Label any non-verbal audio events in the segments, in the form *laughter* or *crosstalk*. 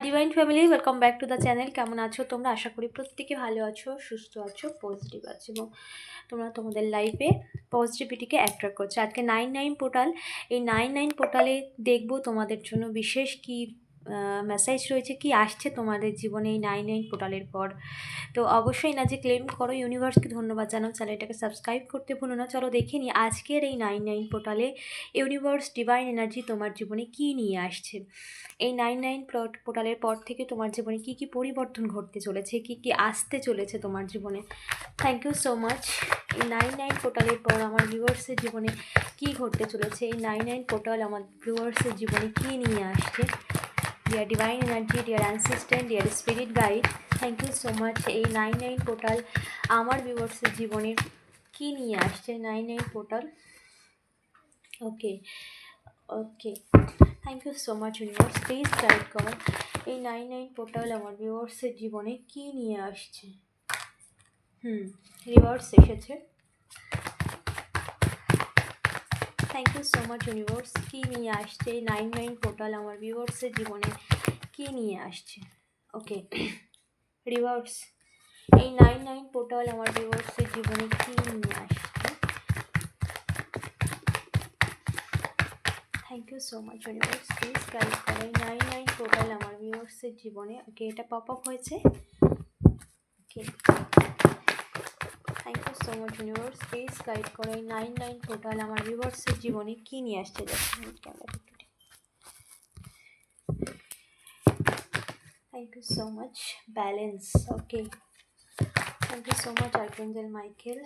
Divine family welcome back to the channel কেমন আছো তোমরা? আশা করি প্রত্যেকে ভালো আছো, সুস্থ আছো পজিটিভ আছো এবং তোমরা তোমাদের লাইফে পজিটিভিটিকে অ্যাট্রাক্ট করছ। আজকে নাইন নাইন পোর্টাল এই নাইন নাইন পোর্টালে দেখব তোমাদের জন্য বিশেষ কি মেসেজ রয়েছে কি, আসছে তোমাদের জীবনে এই নাইন নাইন পোর্টালের পর। তো অবশ্যই না যে ক্লেম করো ইউনিভার্সকে ধন্যবাদ জানাও চ্যানেলটাকে সাবস্ক্রাইব করতে ভুলো না। চলো দেখে নিই আজকের এই নাইন নাইন পোর্টালে ইউনিভার্স ডিভাইন এনার্জি তোমার জীবনে কি নিয়ে আসছে? এই নাইন নাইন পোর্টালের পর থেকে তোমার জীবনে কি কি পরিবর্তন ঘটতে চলেছে, কি কি আসতে চলেছে তোমার জীবনে? থ্যাংক ইউ সো মাচ এই নাইন নাইন পোর্টালের পর আমার ভিউয়ার্সের জীবনে কি ঘটতে চলেছে? এই নাইন নাইন পোর্টাল আমার ভিউয়ার্সের জীবনে কি নিয়ে আসছে? Dear divine energy dear ancestors dear spirit guide thank you so much এই নাইন নাইন পোর্টাল আমার ভিউয়ার্সের জীবনে কি নিয়ে আসছে? Nine nine portal okay okay thank you so much universe please guide করো। এই নাইন নাইন পোর্টাল আমার ভিউয়ার্সের জীবনে কি নিয়ে আসছে? হুম রিভার্স এসেছে। Thank you so much universe কী নিয়ে আসছে? নাইন নাইন পোর্টাল আমার ভিউয়ার্সের জীবনে কী নিয়ে আসছে? ওকে রিভার্স *clears throat* এই নাইন নাইন পোর্টাল আমার ভিউয়ার্সের জীবনে কী নিয়ে আসছে? Thank you so much universe please guide করো এই নাইন নাইন পোর্টাল আমার ভিউয়ার্সের জীবনে ওকে এটা পপ আপ হয়েছে? Okay so much please guide করো নাইন নাইন পোর্টাল আমার ভিউয়ার্সের জীবনে কী নিয়ে আসছে thank you so much balance okay thank you so much archangel Michael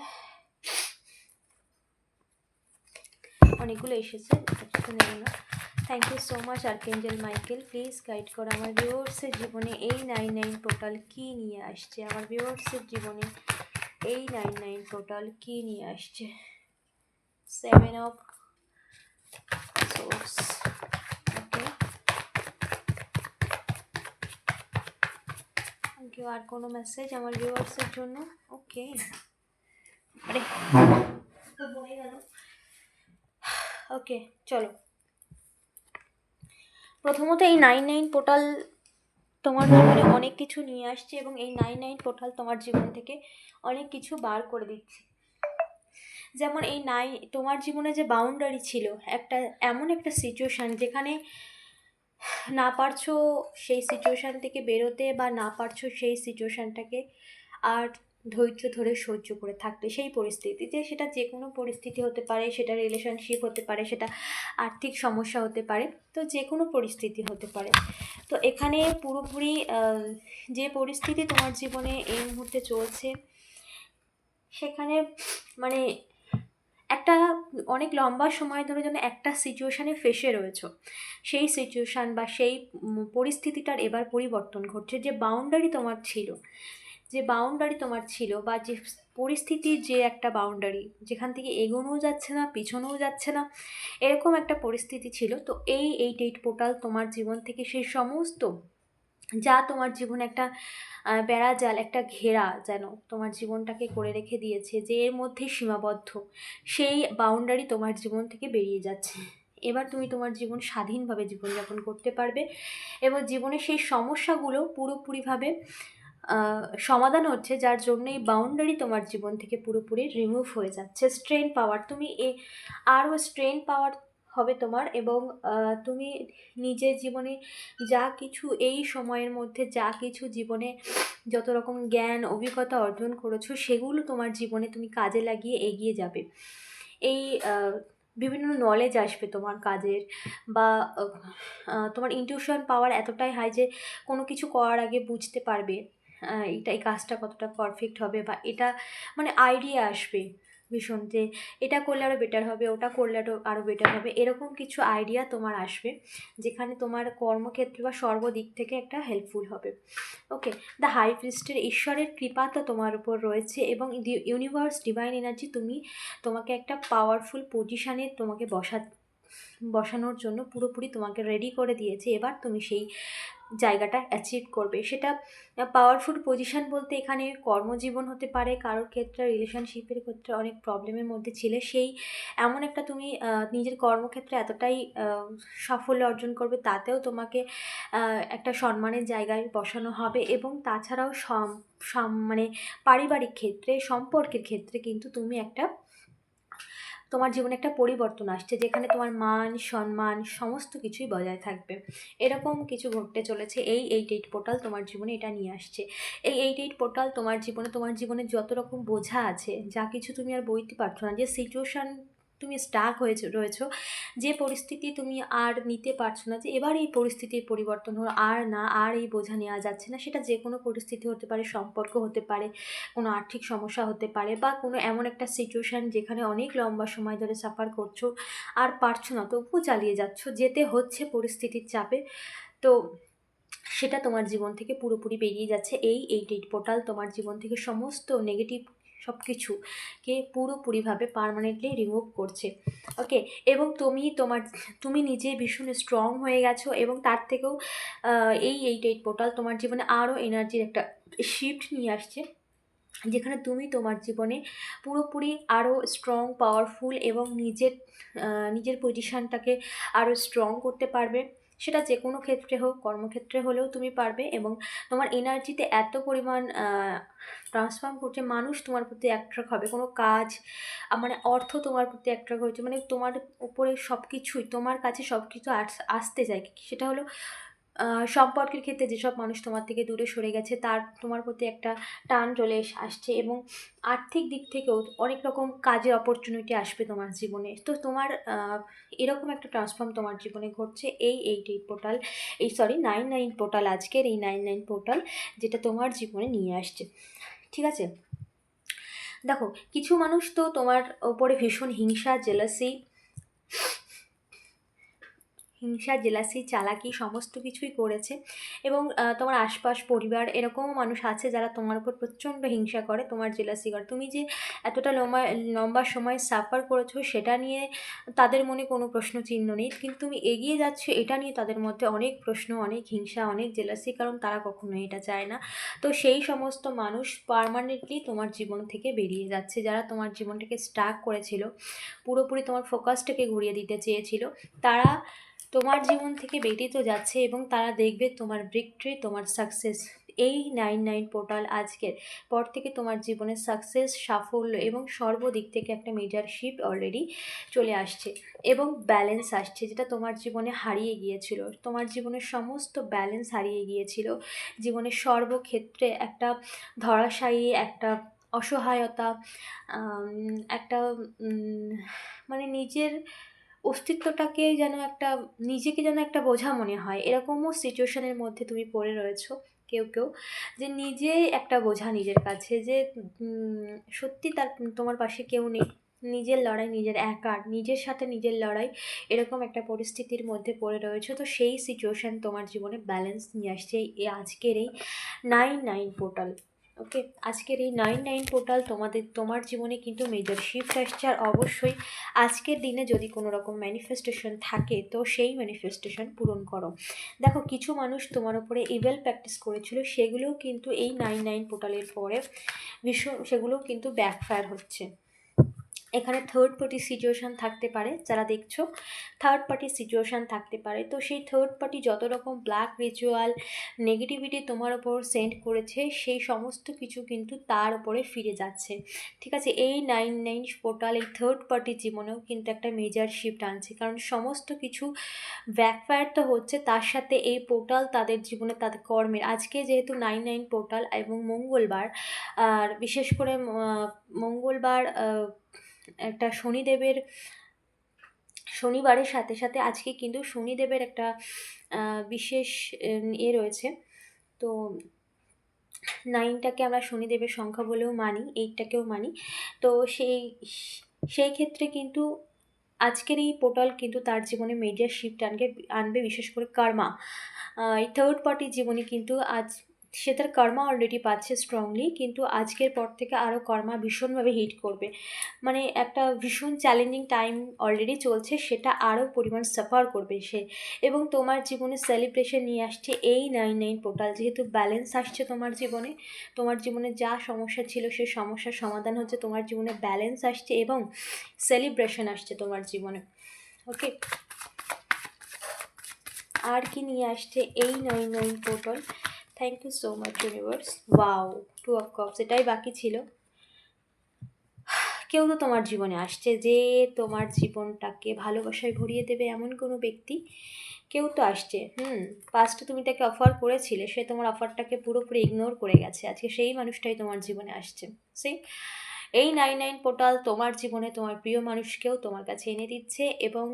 অনেকগুলো এসেছে thank you so much archangel Michael please guide করো আমার ভিউয়ার্সের জীবনে এই নাইন নাইন পোর্টাল কী নিয়ে আসছে? আমার ভিউয়ার্সের জীবনে এই নাইন নাইন টোটাল কী নিয়ে আসছে। সেভেন অফ সোর্স ওকে আর কোনো মেসেজ আমার ভিউয়ার্সের জন্য? ওকে আরে। ওকে চলো। প্রথমত এই নাইন নাইন পোর্টাল তোমার জীবনে অনেক কিছু নিয়ে আসছে এবং এই নাইন নাইন টোটাল তোমার জীবন থেকে অনেক কিছু বার করে দিচ্ছে। যেমন এই নাই তোমার জীবনে যে বাউন্ডারি ছিল, একটা এমন একটা সিচুয়েশান যেখানে না পারছ সেই সিচুয়েশান থেকে বেরোতে বা না পারছ সেই সিচুয়েশানটাকে আর ধৈর্য ধরে সহ্য করে থাকতে সেই পরিস্থিতিতে সেটা যে কোনো পরিস্থিতি হতে পারে, সেটা রিলেশনশিপ হতে পারে, সেটা আর্থিক সমস্যা হতে পারে, তো যে কোনো পরিস্থিতি হতে পারে। তো এখানে পুরোপুরি যে পরিস্থিতি তোমার জীবনে এই মুহূর্তে চলছে, সেখানে মানে একটা অনেক লম্বা সময় ধরে যেন একটা সিচুয়েশানে ফেসে রয়েছো। সেই সিচুয়েশান বা সেই পরিস্থিতিটার এবার পরিবর্তন ঘটছে যে বাউন্ডারি তোমার ছিল। যে বাউন্ডারি তোমার ছিল বা যে পরিস্থিতির যে একটা বাউন্ডারি যেখান থেকে এগোনোও যাচ্ছে না, পিছনেও যাচ্ছে না, এরকম একটা পরিস্থিতি ছিল। তো এই এইট এইট পোর্টাল তোমার জীবন থেকে সেই সমস্ত যা তোমার জীবন একটা বেড়া জাল একটা ঘেরা যেন তোমার জীবনটাকে করে রেখে দিয়েছে যে এর মধ্যে সীমাবদ্ধ, সেই বাউন্ডারি তোমার জীবন থেকে বেরিয়ে যাচ্ছে। এবার তুমি তোমার জীবন স্বাধীনভাবে জীবনযাপন করতে পারবে এবং জীবনের সেই সমস্যাগুলো পুরোপুরিভাবে সমাধান হচ্ছে যার জন্য এই বাউন্ডারি তোমার জীবন থেকে পুরোপুরি রিমুভ হয়ে যাচ্ছে। স্ট্রেন পাওয়ার তুমি এ, আরও স্ট্রেন পাওয়ার হবে তোমার এবং তুমি নিজের জীবনে যা কিছু এই সময়ের মধ্যে যা কিছু জীবনে যত রকম জ্ঞান, অভিজ্ঞতা অর্জন করেছ, সেগুলো তোমার জীবনে তুমি কাজে লাগিয়ে এগিয়ে যাবে। এই বিভিন্ন নলেজ আসবে তোমার কাজের বা তোমার ইনটিউশন পাওয়ার এতটাই হাই যে কোনো কিছু করার আগে বুঝতে পারবে। এটা এই কাজটা কতটা পারফেক্ট হবে বা এটা মানে আইডিয়া আসবে ভীষণ যে এটা করলে আরও বেটার হবে, ওটা করলে আরও আরও বেটার হবে, এরকম কিছু আইডিয়া তোমার আসবে যেখানে তোমার কর্মক্ষেত্রে বা সর্বদিক থেকে একটা হেল্পফুল হবে। ওকে দ্য হাই প্রিস্টের ঈশ্বরের কৃপা তো তোমার উপর রয়েছে এবং ইউনিভার্স ডিভাইন এনার্জি তুমি তোমাকে একটা পাওয়ারফুল পজিশানে তোমাকে বসা, বসানোর জন্য পুরোপুরি তোমাকে রেডি করে দিয়েছে। এবার তুমি সেই জায়গাটা অ্যাচিভ করবে। সেটা পাওয়ারফুল পজিশান বলতে এখানে কর্মজীবন হতে পারে, কারোর ক্ষেত্রে রিলেশনশিপের ক্ষেত্রে অনেক প্রবলেমের মধ্যে ছিলে। সেই এমন একটা তুমি নিজের কর্মক্ষেত্রে এতটাই সাফল্য অর্জন করবে, তাতেও তোমাকে একটা সম্মানের জায়গায় বসানো হবে। এবং তাছাড়াও মানে পারিবারিক ক্ষেত্রে, সম্পর্কের ক্ষেত্রে কিন্তু তুমি একটা তোমার জীবনে একটা পরিবর্তন আসছে যেখানে তোমার মান, সম্মান সমস্ত কিছুই বজায় থাকবে। এরকম কিছু ঘটতে চলেছে, এই এইট এইট পোর্টাল তোমার জীবনে এটা নিয়ে আসছে। এই এইট এইট পোর্টাল তোমার জীবনে তোমার জীবনে যত রকম বোঝা আছে, যা কিছু তুমি আর বইতে পারছ না, যে সিচুয়েশান তুমি স্টাক হয়েছে, রয়েছো, যে পরিস্থিতি তুমি আর নিতে পারছ না, যে এবার এই পরিস্থিতির পরিবর্তন হলো, আর না, আর এই বোঝা নেওয়া যাচ্ছে না, সেটা যে কোনো পরিস্থিতি হতে পারে, সম্পর্ক হতে পারে, কোনো আর্থিক সমস্যা হতে পারে, বা কোনো এমন একটা সিচুয়েশান যেখানে অনেক লম্বা সময় ধরে সাফার করছ আর পারছ না, তবুও চালিয়ে যাচ্ছ, যেতে হচ্ছে পরিস্থিতির চাপে, তো সেটা তোমার জীবন থেকে পুরোপুরি বেরিয়ে যাচ্ছে, এই এইট এইট পোর্টাল তোমার জীবন থেকে সমস্ত নেগেটিভ সব কিছুকে পুরোপুরিভাবে পারমানেন্টলি রিমুভ করছে। ওকে এবং তুমি তোমার, তুমি নিজে ভীষণ স্ট্রং হয়ে গেছো এবং তার থেকেও এই এইট এইট পোর্টাল তোমার জীবনে আরও এনার্জির একটা শিফট নিয়ে আসছে, যেখানে তুমি তোমার জীবনে পুরোপুরি আরও স্ট্রং পাওয়ারফুল এবং নিজের নিজের পজিশানটাকে আরও স্ট্রং করতে পারবে। সেটা যে কোনো ক্ষেত্রে হোক, কর্মক্ষেত্রে হলেও তুমি পারবে এবং তোমার এনার্জিতে এত পরিমাণ ট্রান্সফর্ম করছে, মানুষ তোমার প্রতি অ্যাট্রাক্ট হবে। কোনো কাজ মানে অর্থ তোমার প্রতি অ্যাট্রাক্ট হয়েছে মানে তোমার উপরে সব কিছুই তোমার কাছে সব কিছু আসতে চায়। সেটা হলো সম্পর্কের ক্ষেত্রে যেসব মানুষ তোমার থেকে দূরে সরে গেছে, তার তোমার প্রতি একটা টান চলে আসছে এবং আর্থিক দিক থেকেও অনেক রকম কাজের অপরচুনিটি আসবে তোমার জীবনে। তো তোমার এরকম একটা ট্রান্সফর্ম তোমার জীবনে ঘটছে এই এইট এইট পোর্টাল এই সরি নাইন নাইন পোর্টাল আজকের এই নাইন নাইন পোর্টাল যেটা তোমার জীবনে নিয়ে আসছে। ঠিক আছে? দেখো, কিছু মানুষ তো তোমার ওপরে ভীষণ হিংসা জেলাসি হিংসা, জেলাসি, চালাকি সমস্ত কিছুই করেছে এবং তোমার আশপাশ পরিবার এরকমও মানুষ আছে যারা তোমার উপর প্রচণ্ড হিংসা করে, তোমার জেলাসি করে তুমি যে এতটা লম্বা লম্বা সময় সাফার করেছ সেটা নিয়ে তাদের মনে কোনো প্রশ্ন চিহ্ন নেই। কিন্তু তুমি এগিয়ে যাচ্ছ, এটা নিয়ে তাদের মধ্যে অনেক প্রশ্ন, অনেক হিংসা, অনেক জেলাসি, কারণ তারা কখনো এটা চায় না। তো সেই সমস্ত মানুষ পারমানেন্টলি তোমার জীবন থেকে বেরিয়ে যাচ্ছে, যারা তোমার জীবনটাকে স্টাক করেছিল, পুরোপুরি তোমার ফোকাসটাকে ঘুরিয়ে দিতে চেয়েছিল। তারা তোমার জীবন থেকে বেরিয়ে তো যাচ্ছে এবং তারা দেখবে তোমার ভিক্টরি তোমার সাকসেস এই নাইন নাইন পোর্টাল আজকের পর থেকে তোমার জীবনের সাকসেস সাফল্য এবং সর্বদিক থেকে একটা মেজারশিপ অলরেডি চলে আসছে এবং ব্যালেন্স আসছে যেটা তোমার জীবনে হারিয়ে গিয়েছিল। তোমার জীবনের সমস্ত ব্যালেন্স হারিয়ে গিয়েছিল। জীবনের সর্বক্ষেত্রে একটা ধরাশায়ী, একটা অসহায়তা একটা মানে নিজের অস্তিত্বটাকে যেন একটা, নিজেকে যেন একটা বোঝা মনে হয়। এরকমও সিচুয়েশনের মধ্যে তুমি পড়ে রয়েছো, কেউ কেউ। যে নিজে একটা বোঝা নিজের কাছে যে সত্যি তার, তোমার পাশে কেউ নেই। নিজের লড়াই নিজের একার, নিজের সাথে নিজের লড়াই এরকম একটা পরিস্থিতির মধ্যে পড়ে রয়েছে। তো সেই সিচুয়েশান তোমার জীবনে ব্যালেন্স নিয়ে আসছে এই আজকের এই নাইন নাইন পোর্টাল ওকে আজকের এই নাইন নাইন পোর্টাল তোমাদের, তোমার জীবনে কিন্তু মেজর শিফট আসছে আর অবশ্যই আজকের দিনে যদি কোনো রকম ম্যানিফেস্টেশন থাকে, তো সেই ম্যানিফেস্টেশন পূরণ করো। দেখো, কিছু মানুষ তোমার উপরে ইভেল প্র্যাকটিস করেছিল, সেগুলোও কিন্তু এই নাইন নাইন পোর্টালের পরে ভীষণ, সেগুলোও কিন্তু ব্যাকফায়ার হচ্ছে। এখানে থার্ড পার্টি সিচুয়েশান থাকতে পারে, যারা দেখছ। থার্ড পার্টি সিচুয়েশান থাকতে পারে। তো সেই থার্ড পার্টি যত রকম ব্ল্যাক রিচুয়াল নেগেটিভিটি তোমার ওপর সেন্ড করেছে, সেই সমস্ত কিছু কিন্তু তার উপরে ফিরে যাচ্ছে। ঠিক আছে? এই নাইন নাইন পোর্টাল এই থার্ড পার্টির জীবনেও কিন্তু একটা মেজার শিফট আনছে। কারণ সমস্ত কিছু ব্যাকফায়ার তো হচ্ছে, তার সাথে এই পোর্টাল তাদের জীবনে তাদের কর্মের। আজকে যেহেতু নাইন নাইন পোর্টাল এবং মঙ্গলবার, আর বিশেষ করে মঙ্গলবার একটা শনিদেবের, শনিবারের সাথে সাথে আজকে কিন্তু শনিদেবের একটা বিশেষ এ রয়েছে। তো নাইনটাকে আমরা শনিদেবের সংখ্যা বলেও মানি এইটটাকেও মানি। তো সেই সেই ক্ষেত্রে কিন্তু আজকের এই পোর্টাল কিন্তু তার জীবনে মেডিয়া শিফট আনবে আনবে বিশেষ করে কার্মা এই থার্ড পার্টির জীবনে কিন্তু আজ সে তার কর্মা অলরেডি পাচ্ছে স্ট্রংলি কিন্তু আজকের পর থেকে আরও কর্মা ভীষণভাবে হিট করবে। মানে একটা ভীষণ চ্যালেঞ্জিং টাইম অলরেডি চলছে, সেটা আরও পরিমাণ সাফার করবে সে। এবং তোমার জীবনে সেলিব্রেশন নিয়ে আসছে এই নাইন নাইন পোর্টাল যেহেতু ব্যালেন্স আসছে তোমার জীবনে তোমার জীবনে যা সমস্যা ছিল সেই সমস্যার সমাধান হচ্ছে তোমার জীবনে ব্যালেন্স আসছে এবং সেলিব্রেশন আসছে তোমার জীবনে। ওকে আর কি নিয়ে আসছে এই nine nine portal thank you so much universe wow two of cups এটাই বাকি ছিল। *sighs* কেউ তো তোমার জীবনে আসছে যে তোমার জীবনটাকে ভালোবাসায় ভরিয়ে দেবে এমন কোনো ব্যক্তি। কেউ তো আসছে, হুম পাস্টে তুমি তাকে অফার করেছিলে, সে তোমার অফারটাকে পুরোপুরি ইগনোর করে গেছে। আজকে সেই মানুষটাই তোমার জীবনে আসছে। সেই এই নাইন নাইন পোর্টাল তোমার জীবনে তোমার প্রিয় মানুষকেও তোমার কাছে এনে দিচ্ছে এবং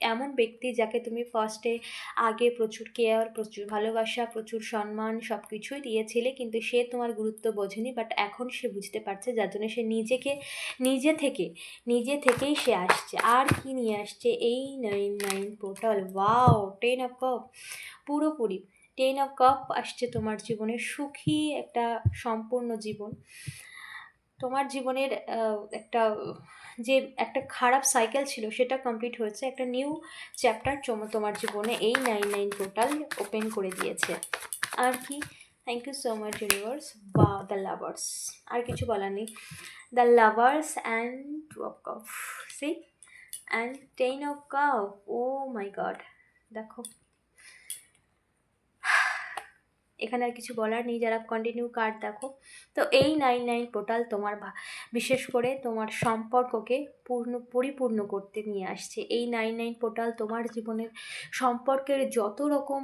এমন ব্যক্তি যাকে তুমি ফার্স্টে আগে প্রচুর কেয়ার প্রচুর ভালোবাসা, প্রচুর সম্মান সব কিছুই দিয়েছিলে, কিন্তু সে তোমার গুরুত্ব বোঝেনি বাট এখন সে বুঝতে পারছে, যার জন্য সে নিজেকে, নিজে থেকে, নিজে থেকেই সে আসছে। আর কি নিয়ে আসছে? এই nine nine portal wow ten of cup পুরোপুরি টেন অফ কাপ আসছে তোমার জীবনে সুখী একটা সম্পূর্ণ জীবন। তোমার জীবনের একটা, যে একটা খারাপ সাইকেল ছিল সেটা কমপ্লিট হয়েছে। একটা নিউ চ্যাপ্টার তোমার জীবনে এই নাইন নাইন টোটাল ওপেন করে দিয়েছে। আর কি? Thank you so much universe বা দ্য লাভার্স আর কিছু বলার নেই। The lovers and of cups and ten of cup oh my god দেখো। এখানে আর কিছু বলার নেই, যারা কন্টিনিউ কার্ড দেখো। তো এই নাইন নাইন পোর্টাল তোমার বিশেষ করে তোমার সম্পর্ককে পূর্ণ, পরিপূর্ণ করতে নিয়ে আসছে। এই নাইন নাইন পোর্টাল তোমার জীবনের সম্পর্কের যত রকম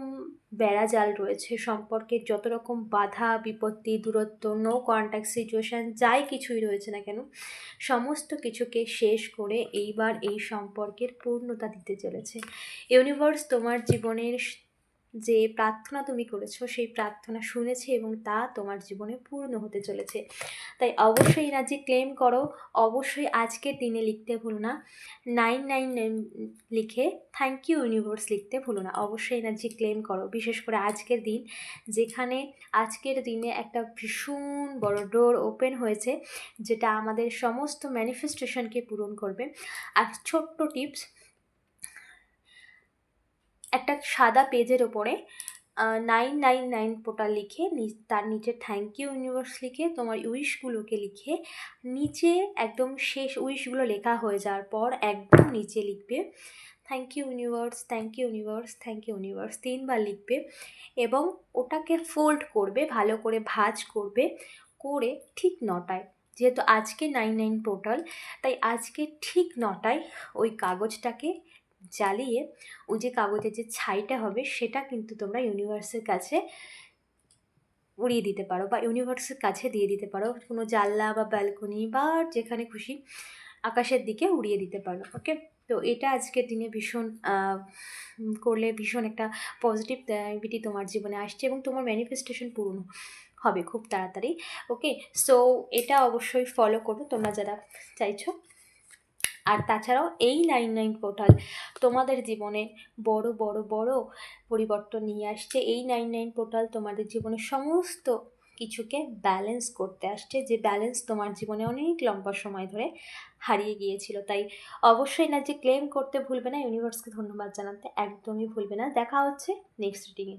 বেড়াজাল রয়েছে, সম্পর্কের যত রকম বাধা, বিপত্তি, দূরত্ব নো কন্ট্যাক্ট সিচুয়েশান যাই কিছুই রয়েছে না কেন, সমস্ত কিছুকে শেষ করে এইবার এই সম্পর্কের পূর্ণতা দিতে চলেছে। ইউনিভার্স তোমার জীবনের যে প্রার্থনা তুমি করেছ, সেই প্রার্থনা শুনেছে এবং তা তোমার জীবনে পূর্ণ হতে চলেছে। তাই অবশ্যই এনার্জি ক্লেম করো। অবশ্যই আজকের দিনে লিখতে ভুলো না। নাইন নাইন নাইন লিখে থ্যাংক ইউ ইউনিভার্স লিখতে ভুলো না। অবশ্যই এনার্জি ক্লেম করো। বিশেষ করে আজকের দিন যেখানে আজকের দিনে একটা ভীষণ বড় ডোর ওপেন হয়েছে, যেটা আমাদের সমস্ত ম্যানিফেস্টেশনকে পূরণ করবে। আর ছোট্ট টিপস একটা সাদা পেজের ওপরে নাইন নাইন নাইন পোর্টাল লিখে তার নিচে থ্যাংক ইউ ইউনিভার্স লিখে, তোমার উইশগুলোকে লিখে, নিচে একদম শেষ উইশগুলো লেখা হয়ে যাওয়ার পর একদম নিচে লিখবে thank you universe thank you universe thank you universe তিনবার লিখবে এবং ওটাকে ফোল্ড করবে, ভালো করে ভাজ করবে, করে ঠিক নটায়। যেহেতু আজকে নাইন নাইন পোর্টাল তাই আজকে ঠিক নটায় ওই কাগজটাকে জ্বালিয়ে ওই যে কাগজের যে ছাইটা হবে সেটা কিন্তু তোমরা ইউনিভার্সের কাছে উড়িয়ে দিতে পারো বা ইউনিভার্সের কাছে দিয়ে দিতে পারো। কোনো জানলা বা ব্যালকনি বা যেখানে খুশি আকাশের দিকে উড়িয়ে দিতে পারো ওকে তো এটা আজকের দিনে ভীষণ করলে ভীষণ একটা পজিটিভ বিটি তোমার জীবনে আসছে এবং তোমার ম্যানিফেস্টেশন পূরণ হবে খুব তাড়াতাড়ি ওকে সো এটা অবশ্যই ফলো করো, তোমরা যারা চাইছো আর তাছাড়াও এই নাইন নাইন পোর্টাল তোমাদের জীবনে বড় বড় বড় পরিবর্তন নিয়ে আসছে। এই নাইন নাইন পোর্টাল তোমাদের জীবনে সমস্ত কিছুকে ব্যালেন্স করতে আসছে, যে ব্যালেন্স তোমার জীবনে অনেক লম্বা সময় ধরে হারিয়ে গিয়েছিল। তাই অবশ্যই না যে ক্লেম করতে ভুলবে না ইউনিভার্সকে ধন্যবাদ জানাতে একদমই ভুলবে না। দেখা হচ্ছে নেক্সট রিডিংয়ে